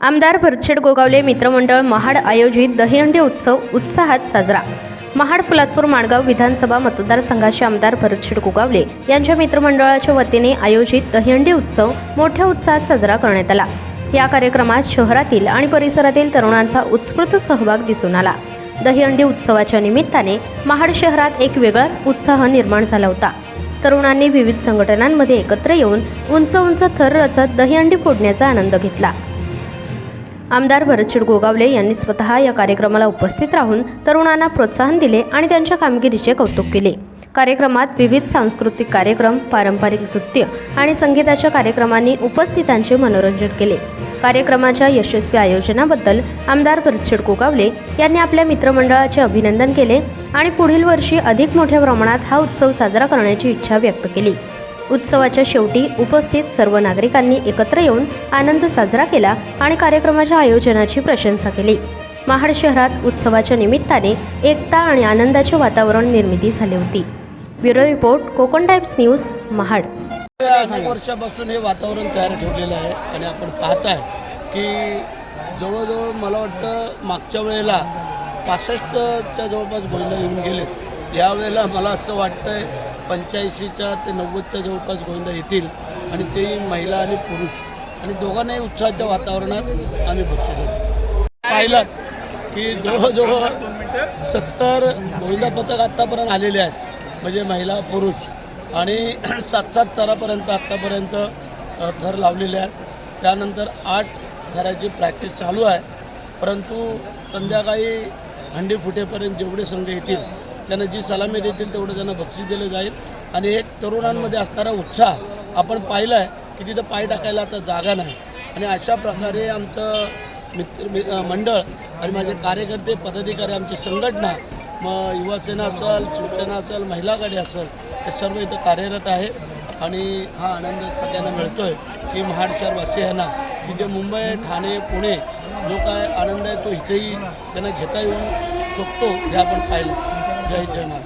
आमदार भरतशेड गोगावले मित्रमंडळ महाड आयोजित दहीहंडी उत्सव उत्साहात साजरा. महाड पोलादपूर माणगाव विधानसभा मतदारसंघाचे आमदार भरतशेठ गोगावले यांच्या मित्रमंडळाच्या वतीने आयोजित दहीहंडी उत्सव मोठ्या उत्साहात साजरा करण्यात आला. या कार्यक्रमात शहरातील आणि परिसरातील तरुणांचा उत्स्फूर्त सहभाग दिसून आला. दहीहंडी उत्सवाच्या निमित्ताने महाड शहरात एक वेगळाच उत्साह निर्माण झाला होता. तरुणांनी विविध संघटनांमध्ये एकत्र येऊन उंच उंच थर रचत दहीहंडी फोडण्याचा आनंद घेतला. आमदार भरतशेड गोगावले यांनी स्वतः या कार्यक्रमाला उपस्थित राहून तरुणांना प्रोत्साहन दिले आणि त्यांच्या कामगिरीचे कौतुक केले. कार्यक्रमात विविध सांस्कृतिक कार्यक्रम पारंपरिक नृत्य आणि संगीताच्या कार्यक्रमांनी उपस्थितांचे मनोरंजन केले. कार्यक्रमाच्या यशस्वी आयोजनाबद्दल आमदार भरतशेड गोगावले यांनी आपल्या मित्रमंडळाचे अभिनंदन केले आणि पुढील वर्षी अधिक मोठ्या प्रमाणात हा उत्सव साजरा करण्याची इच्छा व्यक्त केली. उत्सवाच्या शेवटी उपस्थित सर्व नागरिकांनी एकत्र येऊन आनंद साजरा केला आणि कार्यक्रमाच्या आयोजनाची प्रशंसा केली. महाड शहरात उत्सवाच्या निमित्ताने एकता आणि आनंदाचे वातावरण निर्मिती झाली होती. Bureau report Konkan times news Mahad. अनेक वर्षापासून हे वातावरण तयार ठेवलेलं आहे आणि आपण पाहताय की जवळजवळ मला वाटतं मागच्या वेळेला पासष्टच्या जवळपास गोंधळ येऊन गेलेत. यावेळेला मला असं वाटतं आहे पंच्याऐंशीच्या ते नव्वदच्या जवळपास गोंधळ येतील आणि तेही महिला आणि पुरुष आणि दोघांनाही उत्साहाच्या वातावरणात आम्ही बक्षीस देतो पाहिलात की जवळजवळ सत्तर गोविंदा पथक आत्तापर्यंत आलेले आहेत म्हणजे महिला पुरुष आणि सात सात थरापर्यंत आत्तापर्यंत थर लावलेले आहेत. त्यानंतर आठ थराची प्रॅक्टिस चालू आहे. परंतु संध्याकाळी हंडी फुटेपर्यंत जेवढे संघ येतील त्यांना जी सलामी देतील तेवढं त्यांना बक्षीस दिलं जाईल. आणि एक तरुणांमध्ये असणारा उत्साह आपण पाहिला आहे की तिथं पाय टाकायला आता जागा नाही. आणि अशा प्रकारे आमचं मित्र मि- मंडळ आणि माझे कार्यकर्ते पदाधिकारी आमची संघटना मग युवासेना असेल शिवसेना असेल महिला असेल हे सर्व इथं कार्यरत आहे. आणि हा आनंद सगळ्यांना मिळतो आहे की महाड शहरवासियांना की जे मुंबई ठाणे पुणे जो काय आनंद आहे तो इथेही त्यांना घेता येऊ शकतो हे आपण पाहिलं. 大丈夫。